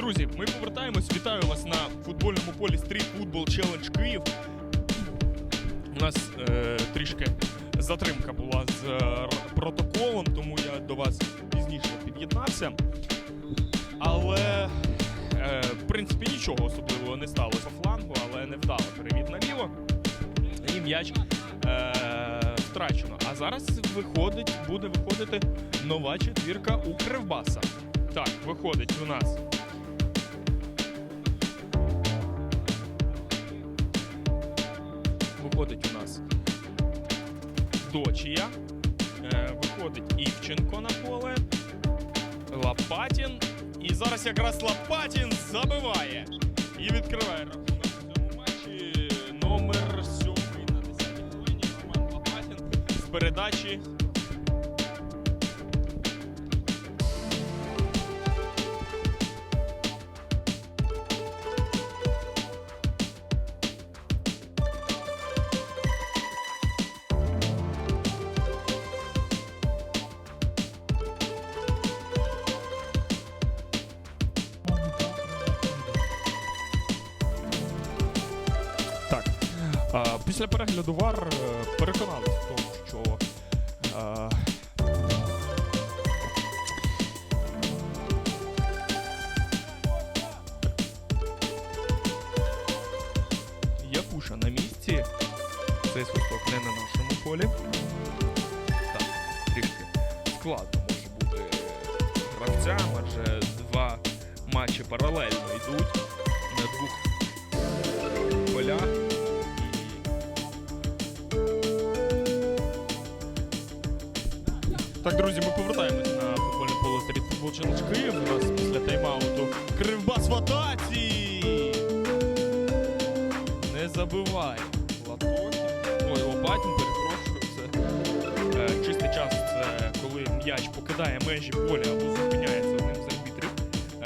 Друзі, ми повертаємось. Вітаю вас на футбольному полі Street Football Challenge Київ. У нас е, трішки затримка була з е, протоколом, тому я до вас пізніше під'єднався. Але, е, в принципі, нічого особливого не сталося по флангу, але не вдало перевід наліво. І м'яч е, втрачено. А зараз виходить, буде виходити нова четвірка у Кривбаса. Так, виходить у нас Виходить у нас Дочія. Е, виходить Івченко на поле. Лопатін. І зараз якраз Лопатін забиває. І відкриває рахунок в цьому матчі. Номер 7 на 10-й хвилині. Роман Лопатін з передачі. Після перегляду ВАР е, переконалися в тому, що. А, Якуша на місці. Цей свисток не на нашому полі. Так, трішки складно може бути гравцям, адже два матчі паралельно йдуть Так, друзі, ми повертаємось на футбольне поле Стріт Футбол Челендж. У нас після тайм-ауту Кривбас в атаці! Не забивай. Латохін. Ой, Лопатін, перепрошую. Це е, чистий час, це коли м'яч покидає межі поля або зупиняється одним з арбітрів.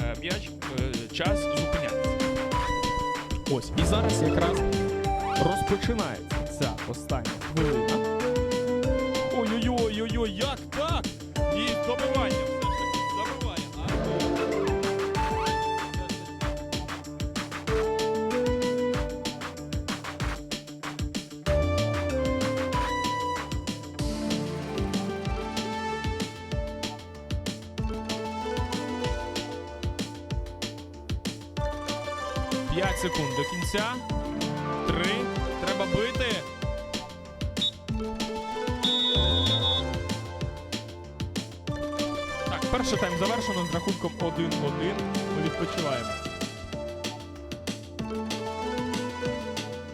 Е, м'яч, е, час зупиняється. Ось. І зараз якраз розпочинається ця остання. Ой-ой-ой-ой-ой, як так? І добивання все ж таки забиває. П'ять секунд до кінця. Три. Треба бити. Перший тайм завершено з рахунком 1-1. Ми відпочиваємо.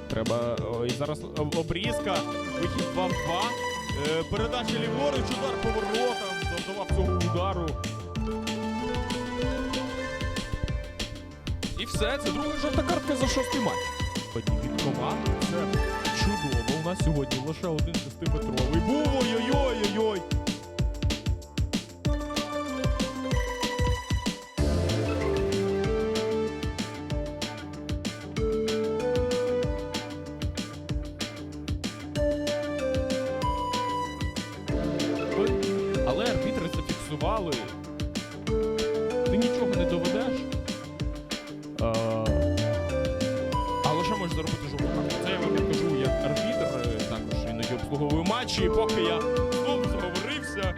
Треба. Ой, зараз обрізка. Вихід 2-2. Е, передача ліворуч, удар поворотом. Завдавав цього удару. І все, це друга жовта картка за шостий матч. Від команд. Це чудово. У нас сьогодні лише один шестиметровий був. Можеш зробити жовту? Це я вам кажу як арбітр, е, також іноді обслуговую матчі, і поки я знову заговорився.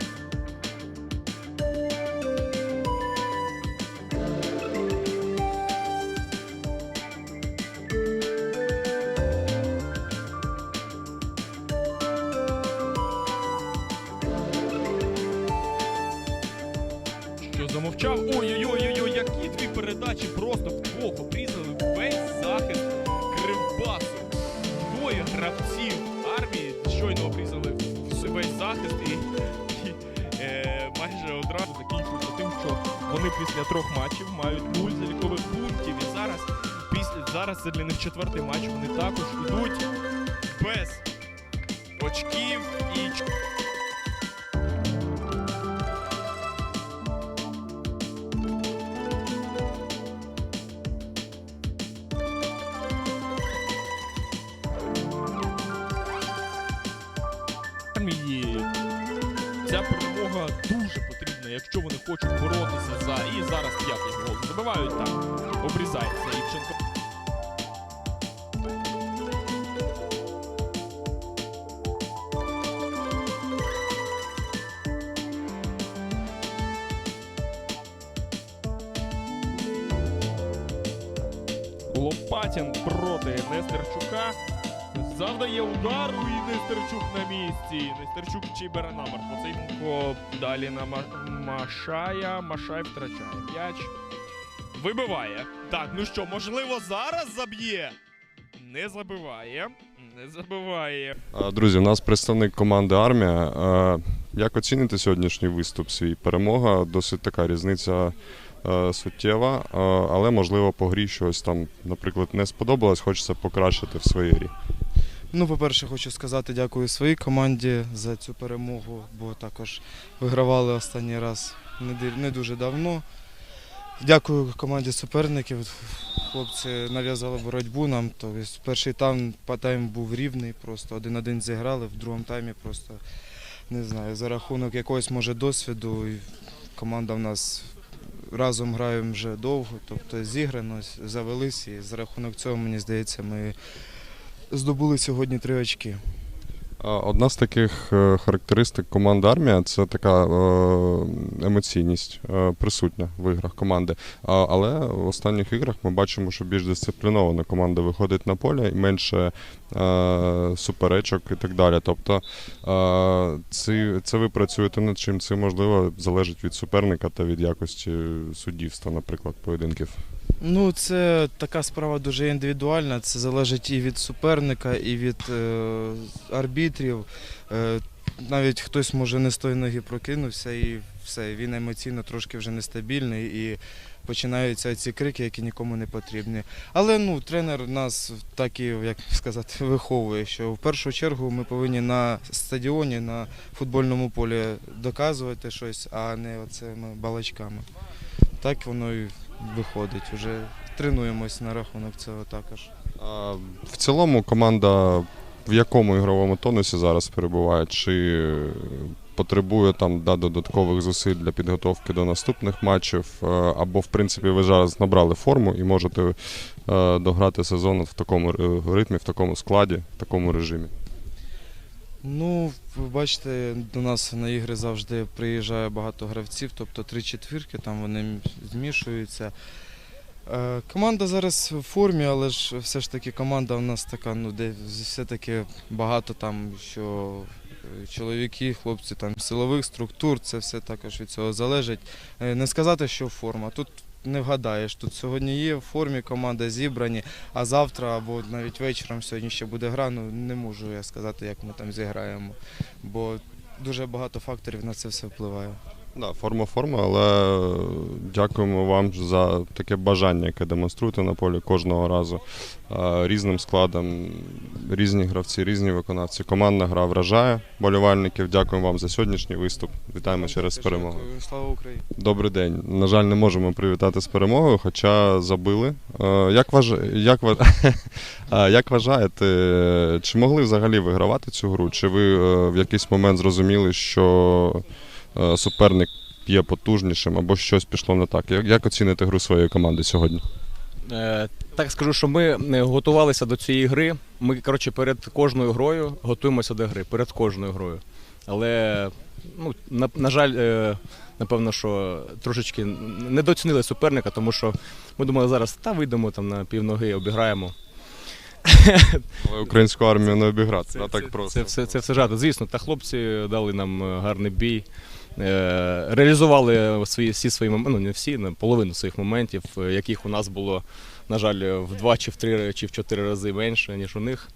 замовчав. Ой-ой-ой, які дві передачі просто вдвох обрізали гравців армії щойно обрізали весь захист і, і е, майже одразу закінчується тим, що вони після трьох матчів мають нуль залікових пунктів. І зараз, після, зараз це для них четвертий матч. Вони також йдуть без очків і дуже потрібна, якщо вони хочуть боротися за. І зараз п'ятий гол. Забивають так. Обрізається Івченко. Лопатін проти Нестерчука. Завдає удару і Нестерчук на місці. Нестерчук чибере намер. Поцейко далі на Ма- Машая. Машай втрачає м'яч. Вибиває. Так, ну що, можливо, зараз заб'є. Не забиває. Не забиває. Друзі, у нас представник команди Армія. Як оціните сьогоднішній виступ свій? Перемога досить така різниця суттєва, але можливо по грі щось там, наприклад, не сподобалось, хочеться покращити в своїй грі. Ну, по-перше, хочу сказати дякую своїй команді за цю перемогу, бо також вигравали останній раз не, дуже давно. Дякую команді суперників. Хлопці нав'язали боротьбу нам. Тобто перший тайм, па- тайм був рівний, просто один-один зіграли, в другому таймі просто не знаю, за рахунок якогось може досвіду. Команда в нас разом граємо вже довго, тобто зіграно, завелись, і за рахунок цього, мені здається, ми здобули сьогодні три очки. Одна з таких е, характеристик команди Армія це така е, емоційність е, присутня в іграх команди. Але в останніх іграх ми бачимо, що більш дисциплінована команда виходить на поле і менше суперечок і так далі. Тобто е, це ви працюєте над чим це можливо залежить від суперника та від якості суддівства, наприклад, поєдинків. Ну, це така справа дуже індивідуальна. Це залежить і від суперника, і від е, арбітрів. Е, навіть хтось може не з тої ноги прокинувся і все, він емоційно трошки вже нестабільний і починаються ці крики, які нікому не потрібні. Але ну, тренер нас так і, як сказати, виховує, що в першу чергу ми повинні на стадіоні, на футбольному полі доказувати щось, а не оцими балачками. Так воно і виходить. Вже тренуємось на рахунок цього також. А, В цілому команда в якому ігровому тонусі зараз перебуває? Чи потребує там да, додаткових зусиль для підготовки до наступних матчів? Е, Або, в принципі, ви зараз набрали форму і можете е, дограти сезон в такому е, ритмі, в такому складі, в такому режимі? Ну, ви бачите, до нас на ігри завжди приїжджає багато гравців, тобто три четвірки, там вони змішуються. Е, Команда зараз в формі, але ж все ж таки команда у нас така, ну, де все-таки багато там, що е, чоловіки, хлопці там силових структур, це все також від цього залежить. Е, Не сказати, що форма. Тут не вгадаєш. Тут сьогодні є в формі команда зібрані, а завтра або навіть вечором сьогодні ще буде гра. Ну не можу я сказати, як ми там зіграємо, бо дуже багато факторів на це все впливає. Да, форма форма, але дякуємо вам за таке бажання, яке демонструєте на полі кожного разу. Різним складом, різні гравці, різні виконавці. Командна гра вражає болівальників. Дякуємо вам за сьогоднішній виступ. Вітаємо ще раз з перемогою. Слава Україні! Добрий день. На жаль, не можемо привітати з перемогою, хоча забили. Як, важ... як, ва- як вважаєте, чи могли взагалі вигравати цю гру? Чи ви е, в якийсь момент зрозуміли, що суперник є потужнішим або щось пішло не так? Як, оціните гру своєї команди сьогодні? Е, Так скажу, що ми е, готувалися до цієї гри. Ми, коротше, перед кожною грою готуємося до гри, перед кожною грою. Але, ну, на, на жаль, е, напевно, що трошечки недооцінили суперника, тому що ми думали зараз, та вийдемо там на півноги, обіграємо. Але українську армію не обіграти, да, так це, просто. Це, все, це все жарт. Звісно, та хлопці дали нам е, гарний бій. Е, реалізували свої, всі свої ну не всі, не половину своїх моментів, е, яких у нас було, на жаль, в два чи в три чи в чотири рази менше, ніж у них.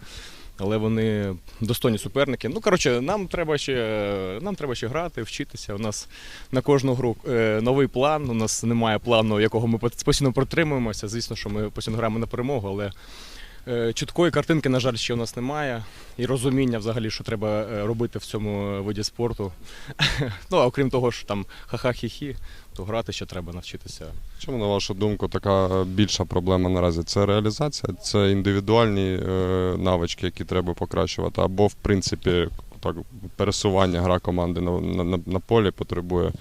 Але вони достойні суперники. Ну, коротше, нам треба ще, нам треба ще грати, вчитися. У нас на кожну гру е, новий план. У нас немає плану, якого ми постійно протримуємося. Звісно, що ми постійно граємо на перемогу, але е, чіткої картинки, на жаль, ще у нас немає. І розуміння взагалі, що треба е, робити в цьому виді спорту. ну, а окрім того, що там ха-ха-хі-хі, то грати ще треба навчитися. Чому, на вашу думку, така е, більша проблема наразі? Це реалізація, це індивідуальні е, навички, які треба покращувати, або, в принципі, так, пересування гра команди на, на, на полі потребує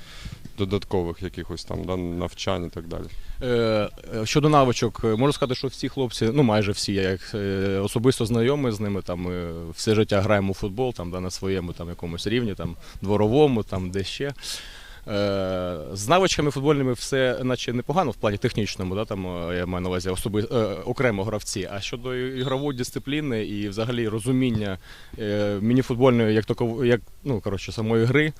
додаткових якихось там да, навчань і так далі. Е, е, Щодо навичок, е, можу сказати, що всі хлопці, ну майже всі, я як особисто знайомий з ними, там е, все життя граємо у футбол, там да, на своєму там якомусь рівні, там дворовому, там де ще. З навичками футбольними все наче непогано в плані технічному, да, там, я маю на увазі особи, окремо гравці. А щодо ігрової дисципліни і взагалі розуміння мініфутбольної як такової, як ну коротше, самої гри,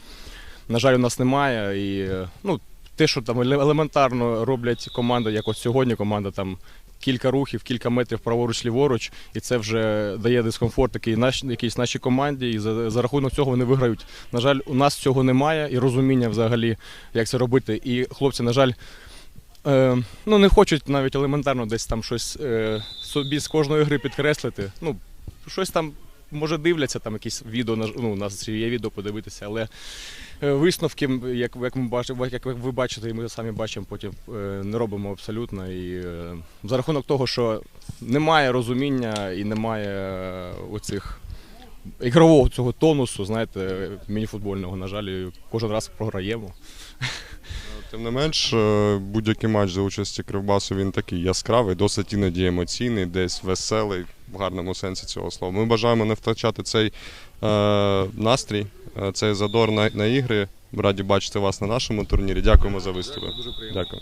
на жаль, у нас немає. І е, ну, те, що там елементарно роблять команда, як от сьогодні команда там. Кілька рухів, кілька метрів праворуч ліворуч, і це вже дає дискомфорт такий наш, якійсь нашій команді, і за, за рахунок цього вони виграють. На жаль, у нас цього немає і розуміння взагалі, як це робити. І хлопці, на жаль, е, ну не хочуть навіть елементарно десь там щось е, собі з кожної гри підкреслити. Ну, щось там може дивляться, там якісь відео ну, у нас є відео подивитися, але е, висновки, як, як ми бачимо, як ви бачите, і ми самі бачимо, потім е, не робимо абсолютно. І е, за рахунок того, що немає розуміння і немає оцих. Ігрового цього тонусу, знаєте, мініфутбольного, на жаль, кожен раз програємо. Тим не менш, будь-який матч за участі Кривбасу він такий яскравий, досить іноді емоційний, десь веселий, в гарному сенсі цього слова. Ми бажаємо не втрачати цей е, настрій, е, цей задор на, на ігри. Раді бачити вас на нашому турнірі. Дякуємо за виступи. Дякую.